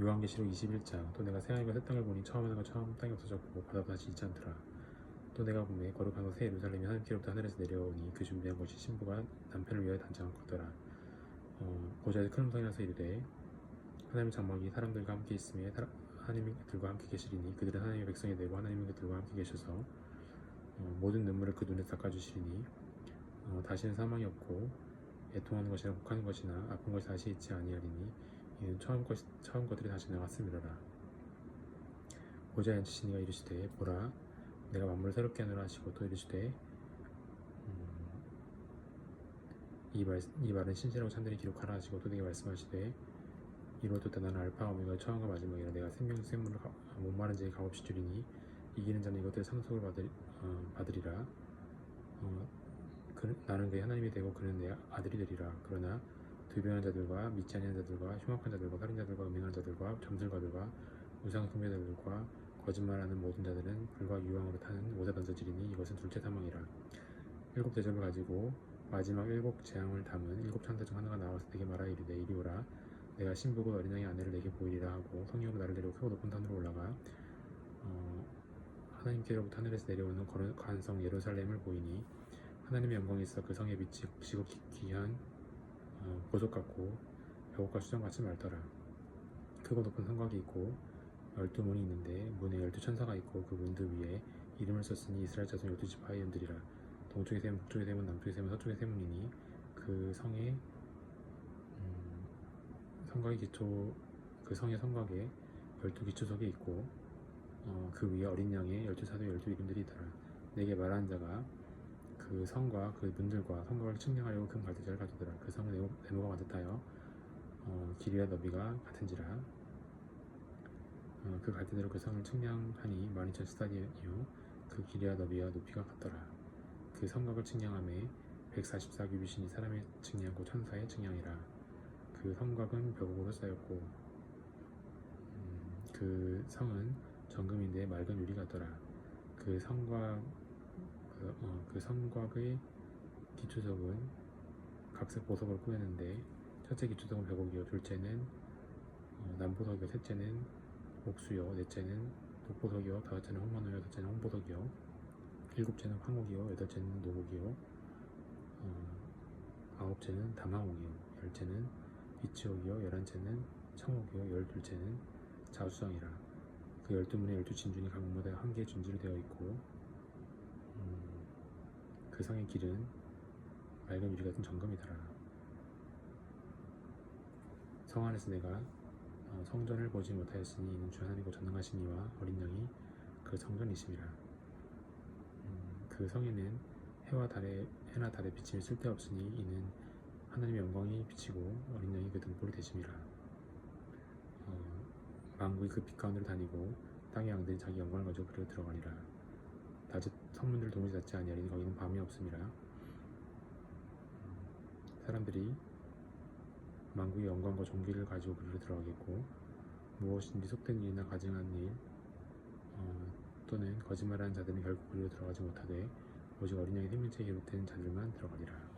요한계시록 21장 또 내가 새 하늘과 새 땅을 보니 처음 하늘과 처음 땅이 없어졌고 바다도 다시 있지 않더라. 또 내가 보매 거룩한 새 예루살렘이 하나님께로부터 하늘에서 내려오니 그 준비한 것이 신부가 남편을 위하여 단장한 거더라. 어, 보좌에서 큰 음성이 나서 이르되 하나님의 장막이 사람들과 함께 있음에 사- 하나님이 그들과 함께 계시리니 그들은 하나님의 백성이 되고 하나님이 그들과 함께 계셔서 어, 모든 눈물을 그 눈에 닦아주시리니 어, 다시는 사망이 없고 애통하는 것이나 혹하는 것이나 아픈 것이 다시 있지 아니하리니 이는 처음 것 처음 것들이 다시 나갔음이로라. 보좌에 앉으신 이가 이르시되 보라 내가 만물을 새롭게 하노라 하시고 또 이르시되 음, 이, 말, 이 말은 신실하고 참되게 기록하라 하시고 또 내게 말씀하시되 이로부터 나는 알파 오메가 처음과 마지막이라 내가 생명 생물을 가- 목마른 자에게 값없이 주리니 이기는 자는 이것들의 상속을 받을, 어, 받으리라. 어, 그, 나는 그의 하나님이 되고 그는 내 아들이 되리라. 그러나 두변한 자들과 믿지 아니한 자들과 흉악한 자들과 살인자들과 음행한 자들과 점술가들과 우상 숭배자들과 거짓말하는 모든 자들은 불과 유황으로 타는 던져지리니 이것은 둘째 사망이라. 일곱 대접을 가지고 마지막 일곱 재앙을 담은 일곱 천사 중 하나가 나와서 내게 말하 이르되 이리 오라. 내가 신부고 어린 양의 아내를 내게 보이리라 하고 성령으로 나를 데리고 크고 높은 산으로 올라가 어, 하나님께로부터 하늘에서 내려오는 거룩한 성 예루살렘을 보이니 하나님의 영광이 있어 그 성의 빛이 지극히 귀한 어, 보석 같고 벽옥과 수정 같이 맑더라. 크고 높은 성곽이 있고 열두 문이 있는데 문에 열두 천사가 있고 그 문들 위에 이름을 썼으니 이스라엘 자손 열두 지파의 이름들이라. 동쪽의 세문 북쪽의 세문 남쪽의 세문 서쪽의 세문이니 그 성의 음, 성곽의 기초 그 성의 성곽에 열두 기초석이 있고 어, 그 위에 어린 양의 열두 사도 열두 이름들이 있더라. 내게 말한 자가 그 성과 그 문들과 성곽을 측량하려고 큰 갈대자를 가져더라. 그 성은 네모, 네모가 반듯하여 어, 길이와 너비가 같은지라. 어, 그 갈대대로 그 성을 측량하니 12,000 스타디언이요 그 길이와 너비와 높이가 같더라. 그 성곽을 측량함에 144 규빗이니 사람의 측량고 천사의 측량이라. 그 성곽은 벽옥으로 쌓였고 음, 그 성은 정금인데 맑은 유리 같더라. 그 성곽 그, 어, 그 성곽의 기초석은 각색 보석을 꾸몄는데 첫째 기초석은 벽옥이요. 둘째는 어, 남보석이요. 셋째는 옥수요. 넷째는 독보석이요. 다섯째는 홍만호요. 여섯째는 홍보석이요. 일곱째는 황옥이요. 여덟째는 노곡이요. 어, 아홉째는 담화옥이요. 열째는 비치옥이요. 열한째는 청옥이요. 열둘째는 자수성이라. 그 열두 문에 열두 진준이 각문마다 한 개의 준지로 되어 있고 음, 그 성의 길은 맑은 유리 같은 정금이더라. 성 안에서 내가 어, 성전을 보지 못하였으니 이는 주 하나님과 전능하신 이와 어린 양이 그 성전이심이라. 음, 그 성에는 해와 달의 해나 달의 빛이 쓸데없으니 이는 하나님의 영광이 비치고 어린 양이 그 등불이 되심이라. 어, 만국이 그 빛 가운데로 다니고 땅의 양들이 자기 영광을 가지고 그리로 들어가리라 낮에 성문들 동시 닫지 아니하리니 거기는 밤이 없음이라 음, 사람들이 만국의 영광과 존귀를 가지고 그리로 들어가겠고 무엇인지 속된 일이나 가증한 일 어, 또는 거짓말하는 자들은 결국 그리로 들어가지 못하되 오직 어린 양의 생명체에 기록된 자들만 들어가리라